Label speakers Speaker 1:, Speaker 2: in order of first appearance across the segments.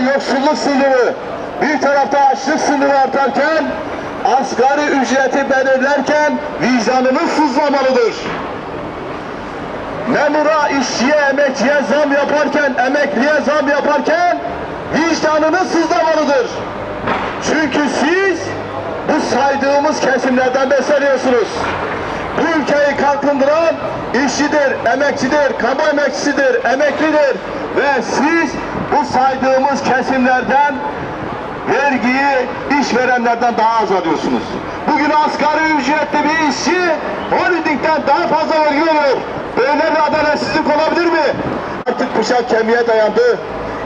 Speaker 1: yoksulluk sınırı, bir tarafta açlık sınırı artarken, asgari ücreti belirlerken vicdanınız sızlamalıdır. Memura, işçiye, emekçiye zam yaparken, emekliye zam yaparken vicdanınız sızlamalıdır. Çünkü siz bu saydığımız kesimlerden besleniyorsunuz. Bu ülkeyi kalkındıran işçidir, emekçidir, kamu emekçisidir, emeklidir ve siz bu saydığımız kesimlerden vergiyi işverenlerden daha az alıyorsunuz. Bugün asgari ücretli bir işçi holdingden daha fazla vergi alıyor. Böyle bir adaletsizlik olabilir mi? Artık bıçak kemiğe dayandı.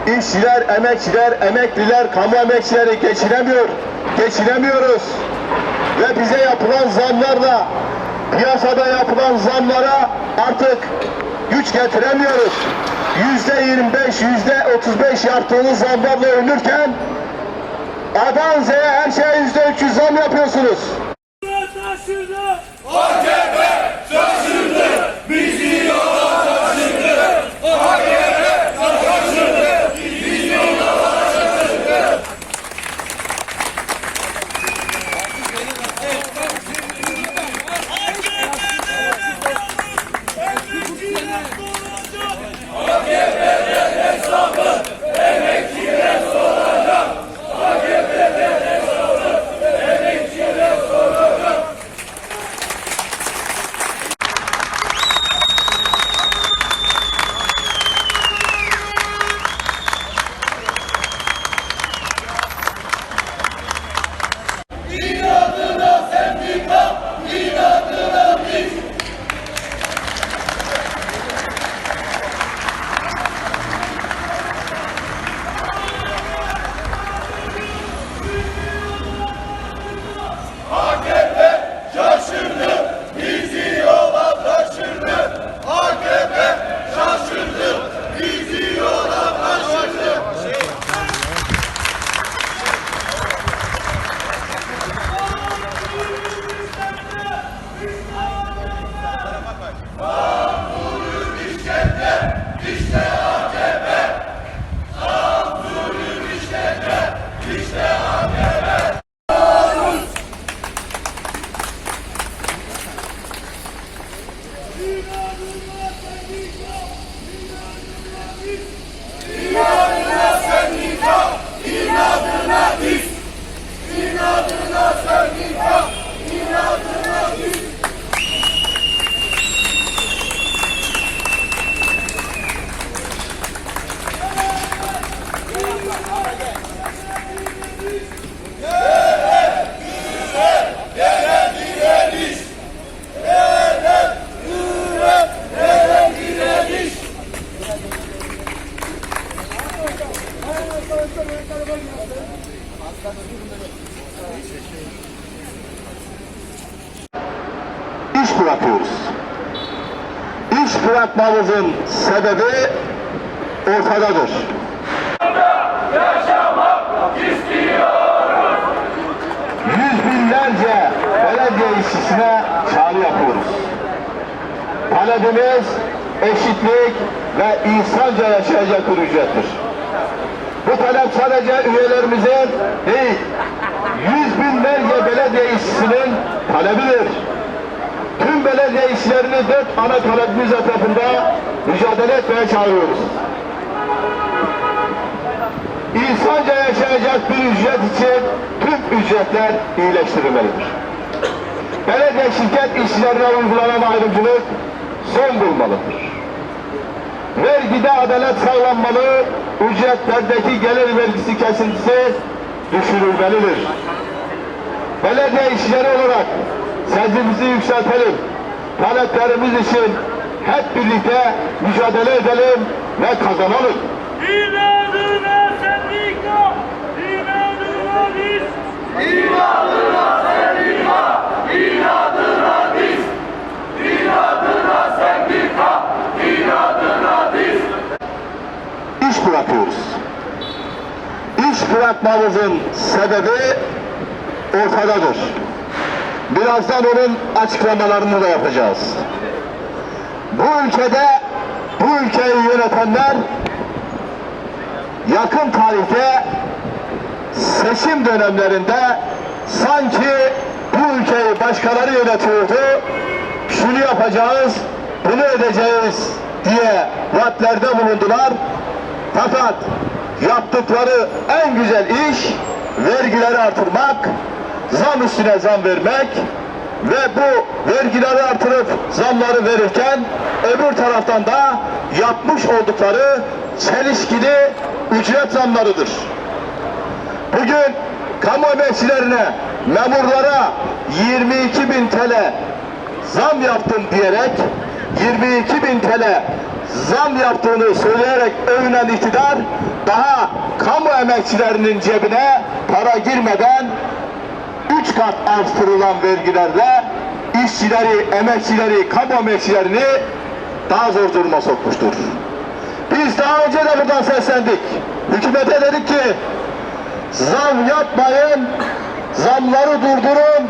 Speaker 1: İşçiler, emekçiler, emekliler, kamu emekçileri geçinemiyor. Geçinemiyoruz. Ve bize yapılan zamlarla, piyasada yapılan zamlara artık güç getiremiyoruz. Yüzde 25, yüzde 35 yaptığınız zamlarla ölürken A'dan Z'ye her şeye yüzde 300 zam yapıyorsunuz.
Speaker 2: Taşırdı.
Speaker 1: Bırakmamızın sebebi ortadadır. Yüz binlerce belediye işçisine çağrı yapıyoruz. Talebimiz eşitlik ve insanca yaşayacak bir ücrettir. Bu talep sadece üyelerimizin değil, yüz binlerce belediye işçisinin talebidir. Tüm belediye işçilerini dört ana talebimiz etrafında mücadele etmeye çağırıyoruz. İnsanca yaşayacak bir ücret için tüm ücretler iyileştirilmelidir. Belediye şirket işçilerine uygulanan ayrımcılık son bulmalıdır. Vergide adalet sağlanmalı, ücretlerdeki gelir vergisi kesintisi düşürülmelidir. Belediye işçileri olarak sesimizi yükseltelim. Taleplerimiz için hep birlikte mücadele edelim ve kazanalım.
Speaker 2: İnadına sendika, inadına biz.
Speaker 1: İş bırakıyoruz. İş bırakmamızın sebebi ortadadır. Birazdan onun açıklamalarını da yapacağız. Bu ülkede bu ülkeyi yönetenler yakın tarihte seçim dönemlerinde sanki bu ülkeyi başkaları yönetiyordu. Şunu yapacağız, bunu edeceğiz diye vaatlerde bulundular. Fakat yaptıkları en güzel iş vergileri artırmak, zam üstüne zam vermek ve bu vergileri artırıp zamları verirken öbür taraftan da yapmış oldukları çelişkili ücret zamlarıdır. Bugün kamu emekçilerine, memurlara 22 bin TL zam yaptım diyerek 22 bin TL zam yaptığını söyleyerek övünen iktidar daha kamu emekçilerinin cebine para girmeden 3 kat artırılan vergilerle işçileri, emekçileri, kamu emekçilerini daha zor duruma sokmuştur. Biz daha önce de buradan seslendik. Hükümete dedik ki zam yapmayın, zamları durdurun,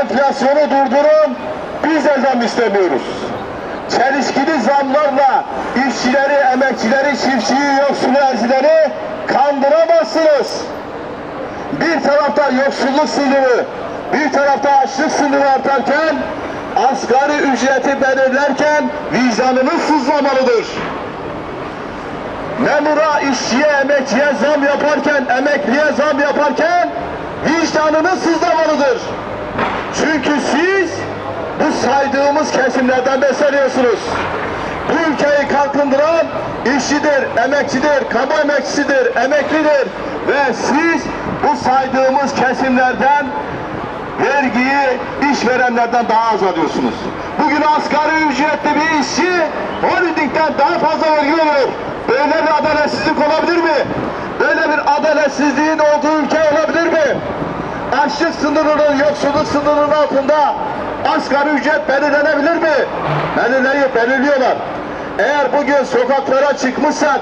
Speaker 1: enflasyonu durdurun, biz de zam istemiyoruz. Çelişkili zamlarla işçileri, emekçileri, çiftçiyi, yoksulu, erzileri kandıramazsınız. Bir tarafta yoksulluk sınırı, bir tarafta açlık sınırı artarken, asgari ücreti belirlerken vicdanınız sızlamalıdır. Memura, işçiye, emekçiye zam yaparken, emekliye zam yaparken vicdanınız sızlamalıdır. Çünkü siz bu saydığımız kesimlerden besleniyorsunuz. Bu ülkeyi kalkındıran işçidir, emekçidir, kamu emekçisidir, emeklidir ve siz bu saydığımız kesimlerden vergiyi işverenlerden daha az alıyorsunuz. Bugün asgari ücretli bir işçi holdingden daha fazla vergi alıyor. Böyle bir adaletsizlik olabilir mi? Böyle bir adaletsizliğin olduğu ülke olabilir mi? Açlık sınırının, yoksulluk sınırının altında asgari ücret belirlenebilir mi? Belirleyip belirliyorlar. Eğer bugün sokaklara çıkmışsak,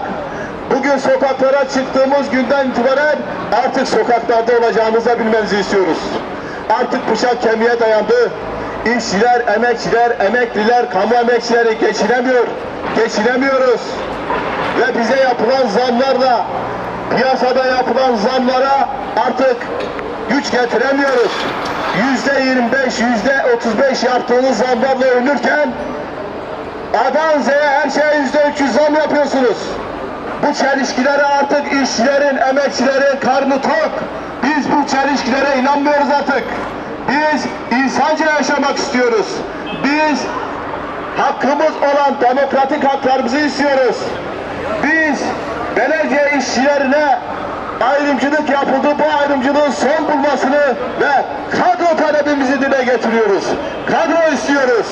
Speaker 1: bugün sokaklara çıktığımız günden itibaren artık sokaklarda olacağımızı da bilmenizi istiyoruz. Artık bıçak kemiğe dayandı. İşçiler, emekçiler, emekliler, kamu emekçileri geçinemiyor. Geçinemiyoruz. Ve bize yapılan zamlarla, piyasada yapılan zamlara artık güç getiremiyoruz. Yüzde 25, yüzde 35 yaptığınız zamlarla ölürken A'dan her şeye yüzde 300 zam yapıyorsunuz. Bu çelişkilere artık işçilerin, emekçilerin karnı tok. Biz bu çelişkilere inanmıyoruz artık. Biz insanca yaşamak istiyoruz. Biz hakkımız olan demokratik haklarımızı istiyoruz. Biz belediye işçilerine ayrımcılık yapıldı. Bu ayrımcılığın son bulmasını ve kadro talebimizi dile getiriyoruz. Kadro istiyoruz.